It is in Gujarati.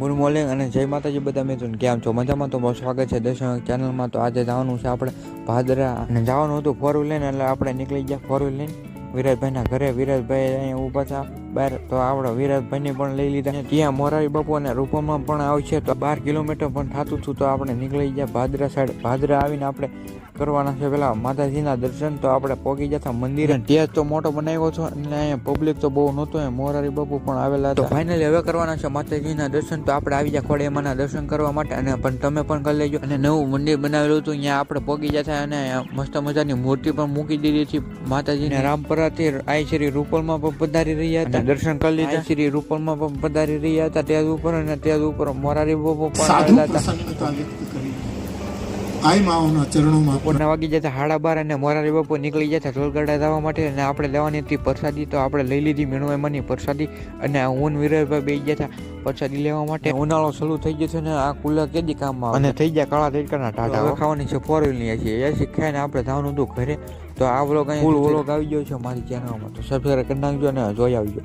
ગુડ મોર્નિંગ અને જય માતાજી બધા મિત્રો. કેમ છો? મજામાં તો બહુ સ્વાગત છે દર્શન ચેનલમાં. તો આજે જવાનું છે આપણે ભાદરા. અને જવાનું હતું ફોર વ્હીલ એટલે આપણે નીકળી ગયા ફોર વ્હીલ લઈને. વિરાજભાઈના ઘરે. વિરાજભાઈ અહીંયા ઊભા હતા બહાર તો આપણે વિરાજભાઈને પણ લઈ લીધા ત્યાં મોરારી બાપુ અને રૂપમમાં પણ આવશે તો બાર કિલોમીટર પણ થતું હતું તો આપણે નીકળી ગયા ભાદરા સાઈડ. ભાદરા આવીને આપણે કરવાના છે પેલા માતાજીના દર્શન તો આપણે પહોંચી જતા મંદિરે. ત્યાં તો મોટો બનાવ્યો છો અને અહીંયા પબ્લિક તો બહુ નહોતો મોરારી બાપુ પણ આવેલા હતા. ફાઇનલી હવે કરવાના છે માતાજીના દર્શન તો આપણે આવી ગયા ખોડિયામાના દર્શન કરવા માટે અને પણ તમે પણ કરી લેજો. અને નવું મંદિર બનાવેલું હતું, અહીંયા આપણે પહોંચી જતા અને મસ્ત મજાની મૂર્તિ પણ મૂકી દીધી હતી માતાજીને. રામપરાથી આઈ શ્રી રૂપલમાં પણ પધારી રહ્યા હતા. દર્શન કરી લીધા. શ્રી રૂપલમાં પણ પધારી રહ્યા હતા. ત્યાં ઉપર અને ત્યાં ઉપર મોરારી બાપુ પણ હતા. બપોરના વાગી જતા હાડા બાર અને મોરારી બાપુ નીકળી જતા ઢોલગઢા જવા માટે અને આપણે લેવાની હતી પ્રસાદી તો આપણે લઈ લીધી મીણુએમાંની પ્રસાદી અને ઊન વિરલભાઈ બે ગયા હતા પ્રસાદી લેવા માટે. ઉનાળો શરૂ થઈ ગયો છે ને આ કુલર કેદી કામમાં અને થઈ ગયા કાળા તેડકાના ટાટા હવે ખાવાની છે ફોર વ્હીલની છે એ શીખાઈને આપણે જવાનું હતું ઘરે. તો આ વ્લોગ અહીં ફૂલ વ્લોગ આવી ગયો છે મારી ચેનલમાં તો સબસ્ક્રાઈબ કરી નાખજો અને જોઈ આવજો.